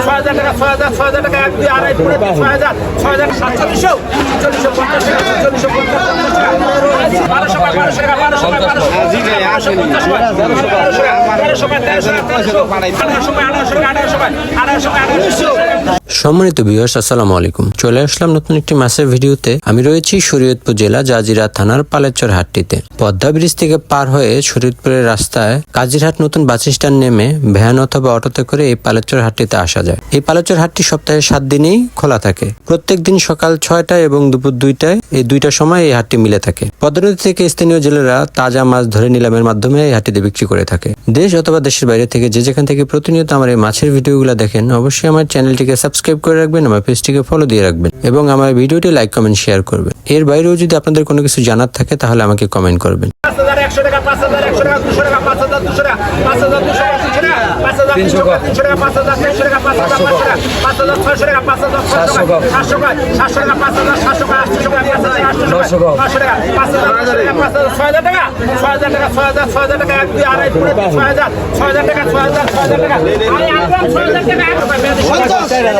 ছয় হাজার টাকা ছয় হাজার ছয় হাজার টাকা এক দুই আড়াই তিন, ছয় হাজার ছয় হাজার সাতচল্লিশশো চল্লিশশো পঞ্চাশ টাকা চল্লিশশো পঞ্চাশ পঞ্চাশ টাকা বারোশো টাকা বারোশো টাকা বারোশো টাকা বারোশো পঞ্চাশ টাকা বারোশো টাকা তেরোশো টাকা তেরোশো আঠারোশো টাকা আঠারোশো টাকা আঠারোশো টাকা আঠারোশো টাকা আঠারোশো সম্মানিত ভিউয়ার্স আসসালামু আলাইকুম। চলে আসলাম নতুন একটি মাছের ভিডিওতে। আমি রয়েছি শরীয়তপুর জেলা জাজিরা থানার পালেচর হাটটিতে। পদ্মা ব্রিজ থেকে পার হয়ে শরীয়তপুরের রাস্তায় কাজিরহাট নতুন বাস স্ট্যান্ড নেমে ভ্যান অথবা অটোতে করে এই পালেচর হাটটিতে আসা যায়। এই পালেচর হাটটি সপ্তাহে সাত দিনেই খোলা থাকে। প্রত্যেক দিন সকাল ছয়টায় এবং দুপুর দুইটায় এই দুইটা সময় এই হাটটি মিলে থাকে। পদ্মা নদী থেকে স্থানীয় জেলেরা তাজা মাছ ধরে নিলামের মাধ্যমে এই হাটটিতে বিক্রি করে থাকে। দেশ অথবা দেশের বাইরে থেকে যে যেখান থেকে প্রতিনিয়ত আমার এই মাছের ভিডিওগুলো দেখেন, অবশ্যই আমার চ্যানেলটিকে সাবস্ক্রাইব করে রাখবেন আমার পেজটিকে ফলো দিয়ে রাখবেন এবং আমার ভিডিওটি লাইক কমেন্ট শেয়ার করবেন এর বাইরেও যদি আপনাদের কোনো কিছু জানার থাকে তাহলে আমাকে কমেন্ট করবেন হাজার টাকা ছয় হাজার টাকা ছয় হাজার টাকা ছয় হাজার টাকা ছয় হাজার টাকা ছয় হাজার টাকা ছয় হাজার টাকা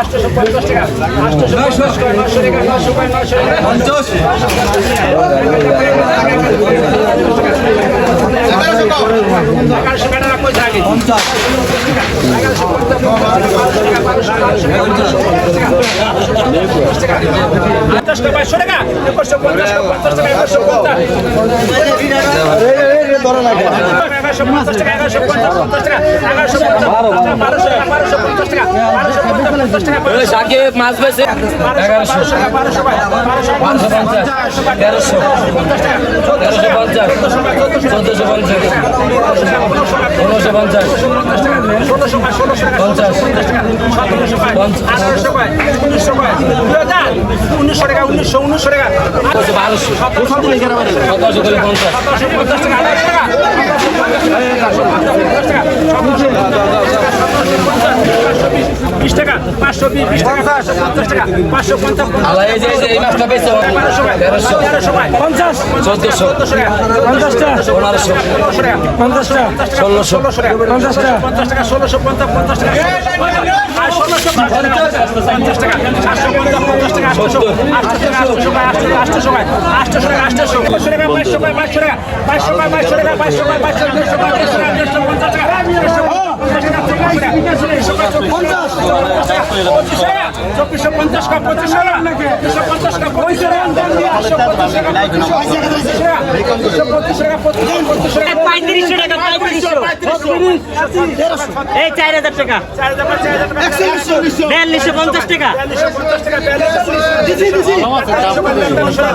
পঞ্চাশ আটশো পঞ্চাশ টাকা আটশো পঞ্চাশ টাকা নশো টাকা নশো টাকা নশো টাকা পঞ্চাশ এগারোশো টাকা কই থাকে পঞ্চাশ সাকিব মাছ বেছে এগারোশো টাকা বারোশো টাকা তেরোশো তেরোশো পঞ্চাশ চোদ্দশো পঞ্চাশ পনেরোশো পঞ্চাশ পঞ্চাশ উনিশশো টাকা উনিশশো উনিশশো টাকা বারোশো সতেরোশো করে পঞ্চাশ পঞ্চাশ টাকা আঠারোশো টাকা বিশ টাকা পাঁচশো বিশ টাকা পাঁচশো পঞ্চাশ টাকা পাঁচশো পঞ্চাশ। তেরোশো তেরোশো পঞ্চাশ চোদ্দশো। পঞ্চাশ টাকা পনেরোশো। পঞ্চাশ টাকা ষোলোশো। পঞ্চাশ টাকা। পঞ্চাশ টাকা ষোলোশো পঞ্চাশ পঞ্চাশ টাকা ষোলোশো পঞ্চাশ টাকা সাতশো পঞ্চাশ পঞ্চাশ টাকা আটশো আটশো টাকা আটশো টাকা আটশো টাকা আটশো টাকা আটশো টাকা আটশো টাকা বাইশশো টাকা বাইশশো টাকা বাইশশো টাকা বাইশশো টাকা বাইশশো টাকা বাইশশো টাকা দেড়শো পঞ্চাশ টাকা চব্বিশশো পঞ্চাশ কাপ পঁচিশ চব্বিশশো পঞ্চাশ কাপ পঁচিশ টাকা এই চার হাজার টাকা। বিয়াল্লিশশো পঞ্চাশ টাকা।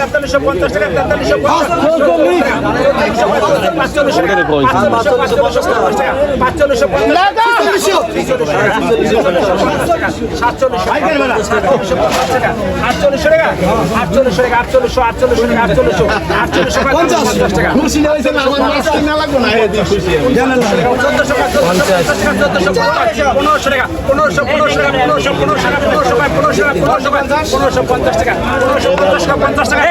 পাঁচচল্লিশশো। পঞ্চাশ টাকা পনেরোশো পঞ্চাশ টাকা পনেরোশো পঞ্চাশ টাকা পনেরোশো পঞ্চাশ টাকা পনেরোশো পঞ্চাশ টাকা পনেরোশো পঞ্চাশ টাকা